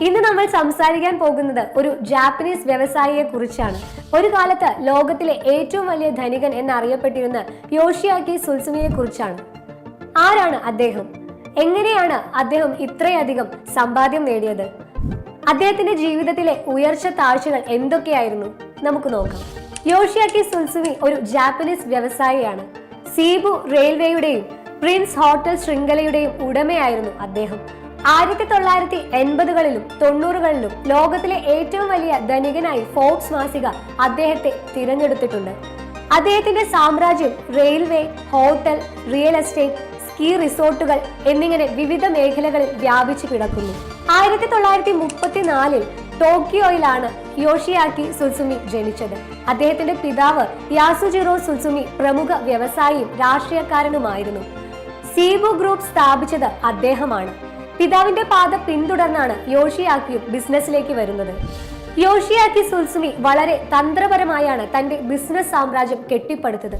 ഇന്ന് നമ്മൾ സംസാരിക്കാൻ പോകുന്നത് ഒരു ജാപ്പനീസ് വ്യവസായിയെ കുറിച്ചാണ് ഒരു കാലത്ത് ലോകത്തിലെ ഏറ്റവും വലിയ ധനികൻ എന്നറിയപ്പെട്ടിരുന്ന യോഷിയാക്കി സുൽസുമിയെ കുറിച്ചാണ് ആരാണ് അദ്ദേഹം? എങ്ങനെയാണ് അദ്ദേഹം ഇത്രയധികം സമ്പാദ്യം നേടിയത്? അദ്ദേഹത്തിന്റെ ജീവിതത്തിലെ ഉയർച്ച താഴ്ചകൾ എന്തൊക്കെയായിരുന്നു? നമുക്ക് നോക്കാം. യോഷിയാക്കി സുൽസുമി ഒരു ജാപ്പനീസ് വ്യവസായിയാണ്. സീബു റെയിൽവേയുടെയും പ്രിൻസ് ഹോട്ടൽ ശൃംഖലയുടെയും ഉടമയായിരുന്നു അദ്ദേഹം. ആയിരത്തി തൊള്ളായിരത്തി എൺപതുകളിലും തൊണ്ണൂറുകളിലും ലോകത്തിലെ ഏറ്റവും വലിയ ധനികനായി ഫോർബ്സ് മാസിക അദ്ദേഹത്തെ തിരഞ്ഞെടുത്തിട്ടുണ്ട്. അദ്ദേഹത്തിന്റെ സാമ്രാജ്യം railway hotel real estate ski റിസോർട്ടുകൾ എന്നിങ്ങനെ വിവിധ മേഖലകളിൽ വ്യാപിച്ചു കിടക്കുന്നു. ആയിരത്തി തൊള്ളായിരത്തി മുപ്പത്തിനാലിൽ ടോക്കിയോയിലാണ് യോഷിയാക്കി സുസുമി ജനിച്ചത്. അദ്ദേഹത്തിന്റെ പിതാവ് യാസുജിറോ സുസുമി പ്രമുഖ വ്യവസായിയും രാഷ്ട്രീയക്കാരനുമായിരുന്നു. സീബു ഗ്രൂപ്പ് സ്ഥാപിച്ചത് അദ്ദേഹമാണ്. പിതാവിന്റെ പാത പിന്തുടർന്നാണ് യോഷിയാക്കിയും ബിസിനസ്സിലേക്ക് വരുന്നത്. യോഷിയാക്കി സുൽസുമി വളരെ തന്ത്രപരമായാണ് തന്റെ ബിസിനസ് സാമ്രാജ്യം കെട്ടിപ്പടുത്തത്.